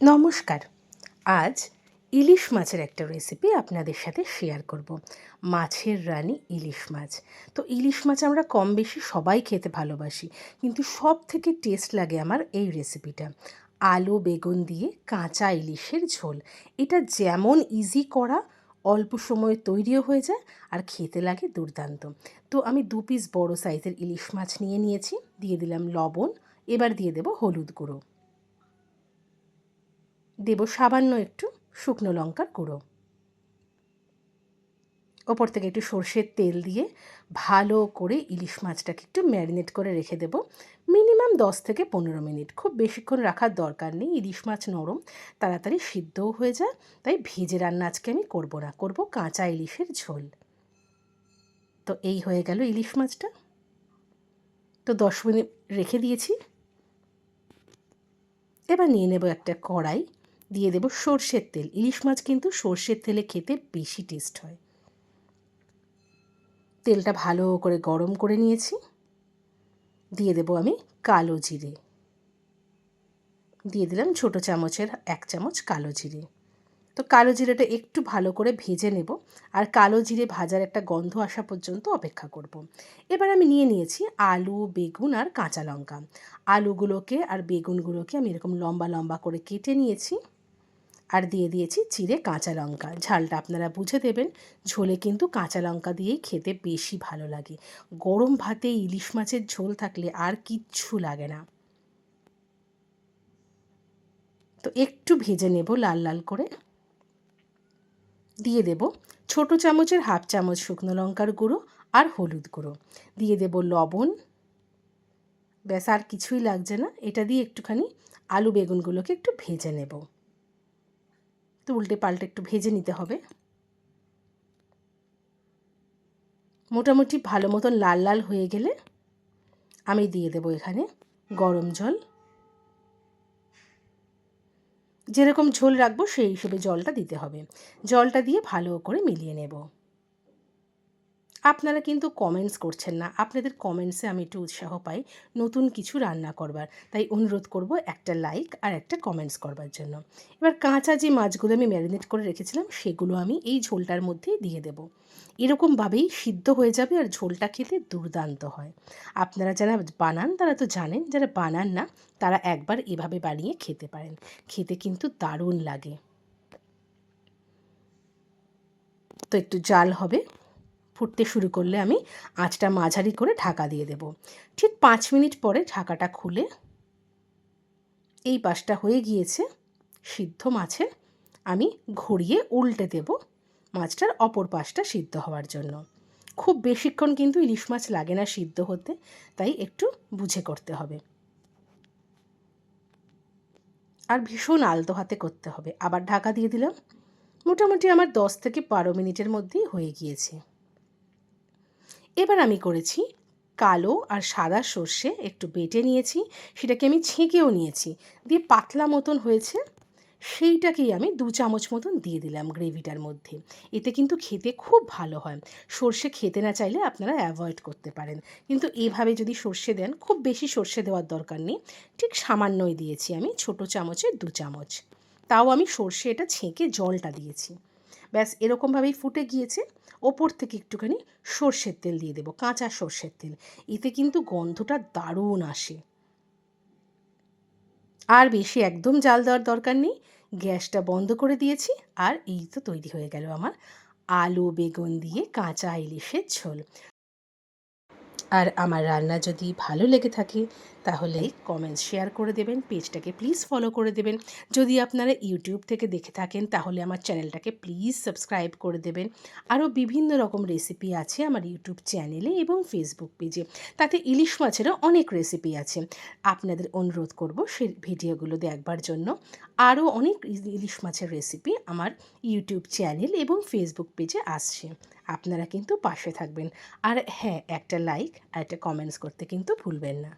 নমস্কার। আজ ইলিশ মাছের একটা রেসিপি আপনাদের সাথে শেয়ার করব। মাছের রানী ইলিশ মাছ। তো ইলিশ মাছ আমরা কম বেশি সবাই খেতে ভালোবাসি, কিন্তু সব থেকে টেস্ট লাগে আমার এই রেসিপিটা আলু, বেগুন দিয়ে কাঁচা ইলিশের ঝোল। এটা যেমন ইজি করা, অল্প সময়ে তৈরিও হয়ে যায় আর খেতে লাগে দুর্দান্ত। তো আমি দু পিস বড় সাইজের ইলিশ মাছ নিয়ে নিয়েছি, দিয়ে দিলাম লবণ, এবার দিয়ে দেবো হলুদ গুঁড়ো। দেব সামান্য একটু শুকনো লঙ্কার গুঁড়ো। ওপর থেকে একটু সর্ষের তেল দিয়ে ভালো করে ইলিশ মাছটাকে একটু ম্যারিনেট করে রেখে দেব। মিনিমাম দশ থেকে পনেরো মিনিট। খুব বেশিক্ষণ রাখার দরকার নেই। ইলিশ মাছ নরম, তাড়াতাড়ি সিদ্ধও হয়ে যায়। তাই ভেজে রান্না আজকে আমি করব না। করব কাঁচা ইলিশের ঝোল। তো এই হয়ে গেল ইলিশ মাছটা। তো দশ মিনিট রেখে দিয়েছি। এবার নিয়ে নেব একটা কড়াই। দিয়ে দেব সর্ষের তেল। ইলিশ মাছ কিন্তু সর্ষের তেলে খেতে বেশি টেস্ট হয়। তেলটা ভালো করে গরম করে নিয়েছি। দিয়ে দেব আমি কালো জিরে। দিয়ে দিলাম ছোটো চামচের এক চামচ কালো জিরে। তো কালো জিরেটা একটু ভালো করে ভেজে নেব আর কালো জিরে ভাজার একটা গন্ধ আসা পর্যন্ত অপেক্ষা করব। এবার আমি নিয়ে নিয়েছি আলু, বেগুন আর কাঁচা লঙ্কা। আলুগুলোকে আর বেগুনগুলোকে আমি এরকম লম্বা লম্বা করে কেটে নিয়েছি। আর দিয়ে দিয়েছি চিড়ে কাঁচা লঙ্কা। ঝালটা আপনারা বুঝে দেবেন, ঝোলে কিন্তু কাঁচা লঙ্কা দিয়েই খেতে বেশি ভালো লাগে। গরম ভাতে ইলিশ মাছের ঝোল থাকলে আর কিচ্ছু লাগে না। তো একটু ভেজে নেব লাল লাল করে। দিয়ে দেব ছোট চামচের হাফ চামচ শুকনো লঙ্কার গুঁড়ো আর হলুদ গুঁড়ো। দিয়ে দেব লবণ। ব্যাস, আর কিছুই লাগছে না। এটা দিয়ে একটুখানি আলু বেগুনগুলোকে একটু ভেজে নেব। তো উল্টে পাল্টে একটু ভেজে নিতে হবে। মোটামুটি ভালো মতন লাল লাল হয়ে গেলে আমি দিয়ে দেব এখানে গরম জল। যেরকম ঝোল রাখব সেই হিসেবে জলটা দিতে হবে। জলটা দিয়ে ভালো করে মিলিয়ে নেব। আপনারা কিন্তু কমেন্টস করছেন না। আপনাদের কমেন্টসে আমি একটু উৎসাহ পাই নতুন কিছু রান্না করবার। তাই অনুরোধ করব একটা লাইক আর একটা কমেন্টস করবার জন্য। এবার কাঁচা যে মাছগুলো আমি ম্যারিনেট করে রেখেছিলাম, সেগুলো আমি এই ঝোলটার মধ্যেই দিয়ে দেব। এরকমভাবেই সিদ্ধ হয়ে যাবে আর ঝোলটা খেতে দুর্দান্ত হয়। আপনারা যারা বানান, তারা তো জানেন, যারা বানান না, তারা একবার এভাবে বানিয়ে খেতে পারেন। খেতে কিন্তু দারুণ লাগে। তো একটু জাল হবে। ফুটতে শুরু করলে আমি আঁচটা মাঝারি করে ঢাকা দিয়ে দেব। ঠিক পাঁচ মিনিট পরে ঢাকাটা খুলে এই পাশটা হয়ে গিয়েছে সিদ্ধ মাছের আমি ঘুরিয়ে উল্টে দেব মাছটার অপর পাশটা সিদ্ধ হওয়ার জন্য। খুব বেশিক্ষণ কিন্তু ইলিশ মাছ লাগে না সিদ্ধ হতে, তাই একটু বুঝে করতে হবে। আর ভীষণ আলতো হাতে করতে হবে। আবার ঢাকা দিয়ে দিলাম। মোটামুটি আমার দশ থেকে বারো মিনিটের মধ্যেই হয়ে গিয়েছে। এবার আমি করেছি কালো আর সাদা সর্ষে একটু বেটে নিয়েছি, সেটাকে আমি ছেঁকেও নিয়েছি। দিয়ে পাতলা মতন হয়েছে, সেইটাকেই আমি দু চামচ মতন দিয়ে দিলাম গ্রেভিটার মধ্যে। এতে কিন্তু খেতে খুব ভালো হয়। সর্ষে খেতে না চাইলে আপনারা অ্যাভয়েড করতে পারেন। কিন্তু এভাবে যদি সর্ষে দেন, খুব বেশি সর্ষে দেওয়ার দরকার নেই। ঠিক সামান্যই দিয়েছি আমি, ছোট চামচে দু চামচ। তাও আমি সর্ষে এটা ছেঁকে জলটা দিয়েছি। ব্যাস এরকমভাবেই ফুটে গিয়েছে। ওপর থেকে একটুখানি সর্ষের তেল দিয়ে দেবো, কাঁচা সর্ষের তেল। এতে কিন্তু গন্ধটা দারুণ আসে। আর বেশি একদম জাল দেওয়ার দরকার নেই। গ্যাসটা বন্ধ করে দিয়েছি আর এই তো তৈরি হয়ে গেল আমার আলু বেগুন দিয়ে কাঁচা ইলিশের ঝোল। আর আমার রান্না যদি ভালো লেগে থাকে, তাহলে কমেন্টস শেয়ার করে দেবেন পেজটাকে প্লিজ ফলো করে দেবেন। যদি আপনারা ইউটিউব থেকে দেখে থাকেন, তাহলে আমার চ্যানেলটাকে প্লিজ সাবস্ক্রাইব করে দেবেন। আরও বিভিন্ন রকম রেসিপি আছে আমার ইউটিউব চ্যানেলে এবং ফেসবুক পেজে তাতে ইলিশ মাছেরও অনেক রেসিপি আছে। আপনাদের অনুরোধ করব সেই ভিডিওগুলো দেখবার জন্য। আরও অনেক ইলিশ মাছের রেসিপি আমার ইউটিউব চ্যানেল এবং ফেসবুক পেজে আসছে। আপনারা কিন্তু পাশে থাকবেন। আর হ্যাঁ একটা লাইক আর একটা কমেন্টস করতে কিন্তু ভুলবেন না।